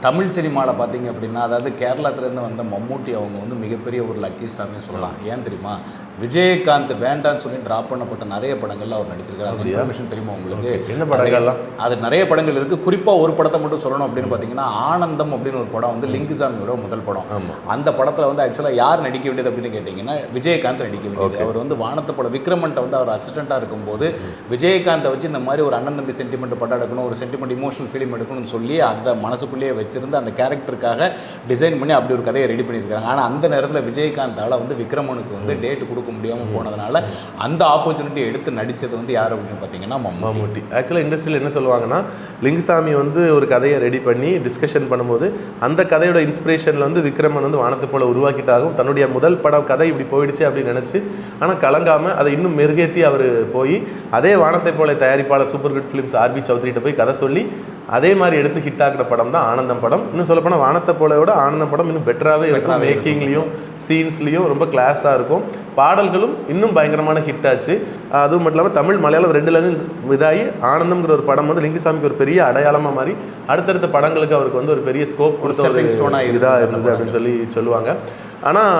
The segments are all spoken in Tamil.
தமிழ் சினிமாவில் பார்த்தீங்க அப்படின்னா அதாவது கேரளத்துலேருந்து வந்த மம்மூட்டி அவங்க வந்து மிகப்பெரிய ஒரு லக்கி ஸ்டார்னே சொல்லலாம். ஏன் தெரியுமா? விஜயகாந்த் வேண்டான்னு சொல்லி ட்ராப் பண்ணப்பட்ட நிறைய படங்கள்ல அவர் நடிச்சிருக்காரு. அந்த இன்ஃபர்மேஷன் தெரியுமா உங்களுக்கு? என்ன படங்கள்லாம்? அது நிறைய படங்கள் இருக்கு. குறிப்பா ஒரு படத்தை மட்டும் சொல்லணும் அப்படின்னு பார்த்தீங்கன்னா ஆனந்தம் அப்படின்னு ஒரு படம் வந்து லிங்குசாமியோட முதல் படம். அந்த படத்துல வந்து ஆக்சுவலாக யார் நடிக்க வேண்டியது அப்படின்னு கேட்டிங்கன்னா விஜயகாந்த் நடிக்க வேண்டியது. அவர் வந்து வானத்து படம் விக்ரமன்ட்ட வந்து அவர் அசிஸ்டண்ட்டாக இருக்கும்போது விஜயகாந்தை வச்சு இந்த மாதிரி ஒரு அண்ணன் தம்பி சென்டிமெண்ட் படம் எடுக்கணும் ஒரு சென்டிமெண்ட் இமோஷனல் ஃபிலிம் எடுக்கணும்னு சொல்லி அதை மனசுக்குள்ளேயே வச்சிருந்து அந்த கேரக்டருக்காக டிசைன் பண்ணி அப்படி ஒரு கதையை ரெடி பண்ணியிருக்காங்க ஆனால் அந்த நேரத்தில் விஜயகாந்தால வந்து விக்ரமனுக்கு வந்து டேட் கொடுக்க முடியாமல் போனதுனால அந்த ஆப்பர்ச்சுனிட்டி எடுத்து நடிச்சது வந்து யார் அப்படின்னு பார்த்தீங்கன்னா மம்முட்டி. ஆக்சுவலாக இண்டஸ்ட்ரியில் என்ன சொல்லுவாங்கன்னா லிங்குசாமி வந்து ஒரு கதையை ரெடி பண்ணி டிஸ்கஷன் பண்ணும்போது அந்த கதையோட இன்ஸ்பிரேஷனில் வந்து விக்ரமன் வந்து வானத்தை போல உருவாக்கிட்டாகும் தன்னுடைய முதல் படம் கதை இப்படி போயிடுச்சு அப்படின்னு நினச்சி ஆனால் கலங்காமல் அதை இன்னும் மெருகேற்றி அவர் போய் அதே வானத்தை போல தயாரிப்பாளர் சூப்பர் குட் ஃபிலிம்ஸ் ஆர்பி சௌத்ரிகிட்ட போய் கதை சொல்லி அதே மாதிரி எடுத்து ஹிட் படம் தான் ஆனந்தம் படம். இன்னும் சொல்லப்போனால் வானத்தை போலவோட ஆனந்தம் படம் இன்னும் பெட்டராகவே இருக்கும். மேக்கிங்லேயும் சீன்ஸ்லேயும் ரொம்ப கிளாஸாக இருக்கும். பாடல்களும் இன்னும் பயங்கரமான ஹிட் ஆச்சு. அதுவும் மட்டும் இல்லாமல் தமிழ் மலையாளம் ரெண்டு லங்கும் இதாகி ஆனந்தம்ங்கிற ஒரு படம் வந்து லிங்குசாமிக்கு ஒரு பெரிய அடையாளமாக மாறி அடுத்தடுத்த படங்களுக்கு அவருக்கு வந்து ஒரு பெரிய ஸ்கோப் கொடுத்த ஒரு இதாக இருந்தது அப்படின்னு சொல்லி சொல்லுவாங்க. ஆனால்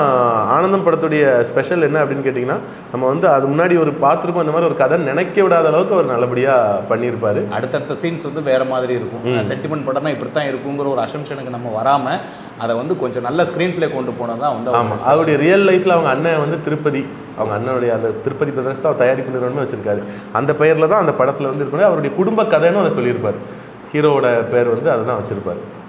ஆனந்தம் படத்துடைய ஸ்பெஷல் என்ன அப்படின்னு கேட்டிங்கன்னா நம்ம வந்து அது முன்னாடி ஒரு பார்த்துருக்கோம் அந்த மாதிரி ஒரு கதை நினைக்க விடாத அளவுக்கு அவர் நல்லபடியாக பண்ணியிருப்பாரு. அடுத்தடுத்த சீன்ஸ் வந்து வேற மாதிரி இருக்கும். சென்டிமெண்ட் படம்னா இப்படி தான் இருக்குங்கிற ஒரு அசம்ஷனுக்கு நம்ம வராம அதை வந்து கொஞ்சம் நல்ல ஸ்க்ரீன் ப்ளே கொண்டு போனது தான் வந்து ஆமாம் அவருடைய ரியல் லைஃப்பில் அவங்க அண்ணன் வந்து திருப்பதி அவங்க அண்ணனுடைய அந்த திருப்பதி பிரதர்ஸ் தான் தயாரிப்பு நிறுவனமே வச்சிருக்காரு. அந்த பெயரில் தான் அந்த படத்தில் வந்து இருக்கணும் அவருடைய குடும்ப கதைன்னு அதை சொல்லியிருப்பார். ஹீரோவோட பேர் வந்து அதை தான் வச்சிருப்பாரு.